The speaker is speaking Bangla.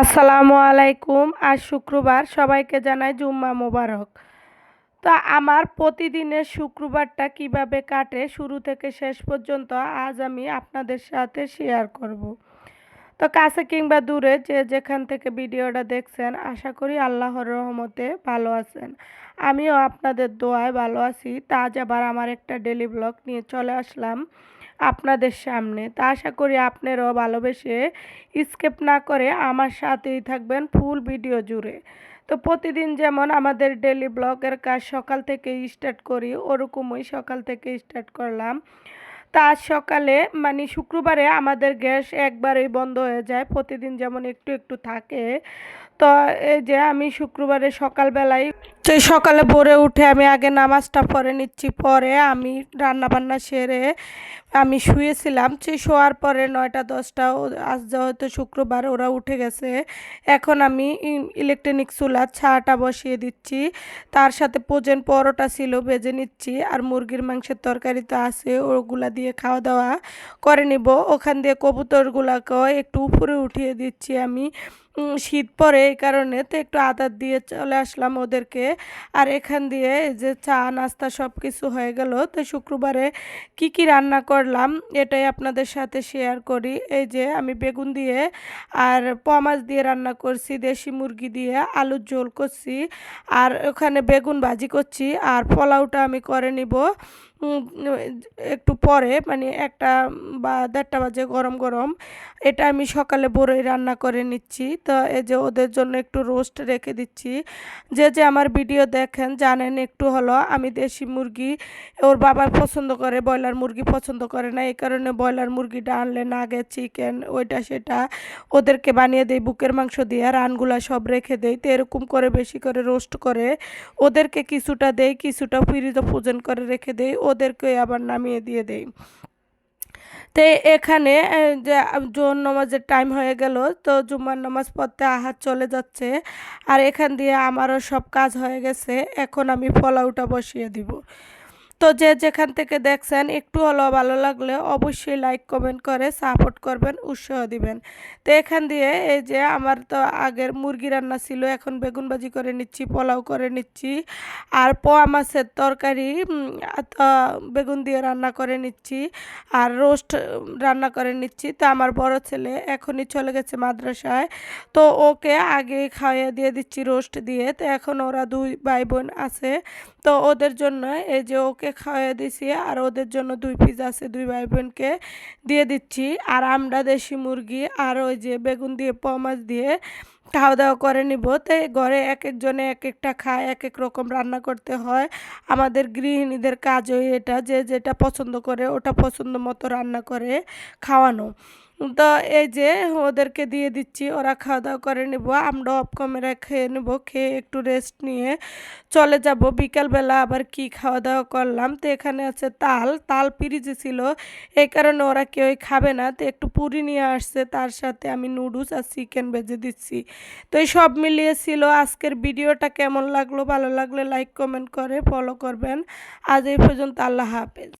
আসসালামু আলাইকুম আজ শুক্রবার সবাইকে জানাই জুম্মা মোবারক। তো আমার প্রতিদিনের শুক্রবারটা কীভাবে কাটে শুরু থেকে শেষ পর্যন্ত আজ আমি আপনাদের সাথে শেয়ার করব। তো কাছে কিংবা দূরে যে যেখান থেকে ভিডিওটা দেখছেন, আশা করি আল্লাহর রহমতে ভালো আছেন। আমিও আপনাদের দোয়ায় ভালো আছি। তা আজ আবার আমার একটা ডেলি ব্লগ নিয়ে চলে আসলাম। আপনাদের সামনে। তা আশা করি আপনারাও ভালোবেসে স্কেপ না করে আমার সাথেই থাকবেন ফুল ভিডিও জুড়ে। তো প্রতিদিন যেমন আমাদের ডেলি ব্লগের কাজ সকাল থেকে স্টার্ট করি, ওরকমই সকাল থেকে স্টার্ট করলাম। তা সকালে মানে শুক্রবারে আমাদের গ্যাস একবারেই বন্ধ হয়ে যায়, প্রতিদিন যেমন একটু একটু থাকে। তো এই যে আমি শুক্রবারে সকালবেলায় তো সকালে ভোরে উঠে আমি আগে নামাজটা পরে নিচ্ছি, পরে আমি রান্না বান্না সেরে আমি শুয়েছিলাম। সে শোয়ার পরে নয়টা, দশটা আজ যেহেতু শুক্রবার, ওরা উঠে গেছে। এখন আমি ইলেকট্রনিক চুলা, ছাটা বসিয়ে দিচ্ছি। তার সাথে পোজেন পরোটা ছিল বেজে নিচ্ছি। আর মুরগির মাংসের তরকারি তো আছে, ওগুলা দিয়ে খাওয়া দাওয়া করে নিব। ওখান দিয়ে কবুতরগুলাকেও একটু উপরে উঠিয়ে দিচ্ছি আমি। শীত পড়ে এই কারণে তো একটু আদার দিয়ে চলে আসলাম ওদেরকে। আর এখান দিয়ে যে চা, নাস্তা সব কিছু হয়ে গেল। তো শুক্রবারে কি কি রান্না করলাম এটাই আপনাদের সাথে শেয়ার করি। এই যে আমি বেগুন দিয়ে আর পমাছ দিয়ে রান্না করছি, দেশি মুরগি দিয়ে আলুর ঝোল করছি, আর ওখানে বেগুন ভাজি করছি, আর পোলাওটা আমি করে নিব। একটু পরে মানে একটা বা দেড়টা বাজে গরম গরম, এটা আমি সকালে বড়ই রান্না করে নিচ্ছি। তো এই যে ওদের জন্য একটু রোস্ট রেখে দিচ্ছি। যে যে আমার ভিডিও দেখেন, জানেন একটু হলো, আমি দেশি মুরগি, ওর বাবার পছন্দ করে, ব্রয়লার মুরগি পছন্দ করে না, এই কারণে ব্রয়লার মুরগিটা আনলে নাগে, চিকেন, ওইটা, সেটা, ওদেরকে বানিয়ে দেই, বুকের মাংস দিয়ে রানগুলা সব রেখে দেই। তো এরকম করে, বেশি করে রোস্ট করে, ওদেরকে কিছুটা দেই, কিছুটা ফ্রিজে পূজন করে রেখে দেই। ওদেরকে আবার নামিয়ে দিয়ে দেই। তো এখানে যে জোর নামাজের টাইম হয়ে গেল, তো জুম্মার নামাজ পড়তে আহার চলে যাচ্ছে। আর এখান দিয়ে আমারও সব কাজ হয়ে গেছে, এখন আমি ফলাউটা বসিয়ে দিব। তো যে যেখান থেকে দেখছেন, একটু হলেও ভালো লাগলে অবশ্যই লাইক কমেন্ট করে সাপোর্ট করবেন, উৎসাহ দিবেন। তো এখান দিয়ে এই যে আমার তো আগের মুরগি রান্না ছিল, এখন বেগুন ভাজি করে নিচ্ছি, পোলাও করে নিচ্ছি, আর পোয়া মাছের তরকারি বেগুন দিয়ে রান্না করে নিচ্ছি, আর রোস্ট রান্না করে নিচ্ছি। তো আমার বড় ছেলে এখনই চলে গেছে মাদ্রাসায়, তো ওকে আগে খাওয়াইয়ে দিয়ে দিচ্ছি রোস্ট দিয়ে। তো এখন ওরা দুই ভাই বোন আছে, তো ওদের জন্য এই যে ওকে খাওয়াই দিছি আর ওদের জন্য দুই পিস আছে, দুই ভাই বোনকে দিয়ে দিচ্ছি। আর আমরা দেশি মুরগি আর ওই যে বেগুন দিয়ে পমাছ দিয়ে খাওয়া দাওয়া করে নিব। তাই ঘরে এক একজনে এক একটা খায় এক এক রকম রান্না করতে হয়। আমাদের গৃহিণীদের কাজই এটা যে যেটা পছন্দ করে ওটা পছন্দ মতো রান্না করে খাওয়ানো। তো এই যে ওদেরকে দিয়ে দিচ্ছি, ওরা খাওয়া দাওয়া করে নেব। আমরা অফ ক্যামেরায় খেয়ে নেব, খেয়ে একটু রেস্ট নিয়ে চলে যাব। বিকালবেলা আবার কি খাওয়া দাওয়া করলাম? তো এখানে আছে তাল। তাল পিরিজে ছিল। এই কারণে ওরা কেউই খাবে না। তো একটু পুরি নিয়ে আসছে। তার সাথে আমি নুডলস আর চিকেন ভেজে দিচ্ছি। তো এই সব মিলিয়ে ছিল আজকের ভিডিওটা। কেমন লাগল? ভালো লাগলে লাইক কমেন্ট করে ফলো করবেন। আজ এই পর্যন্ত আল্লাহ হাফেজ।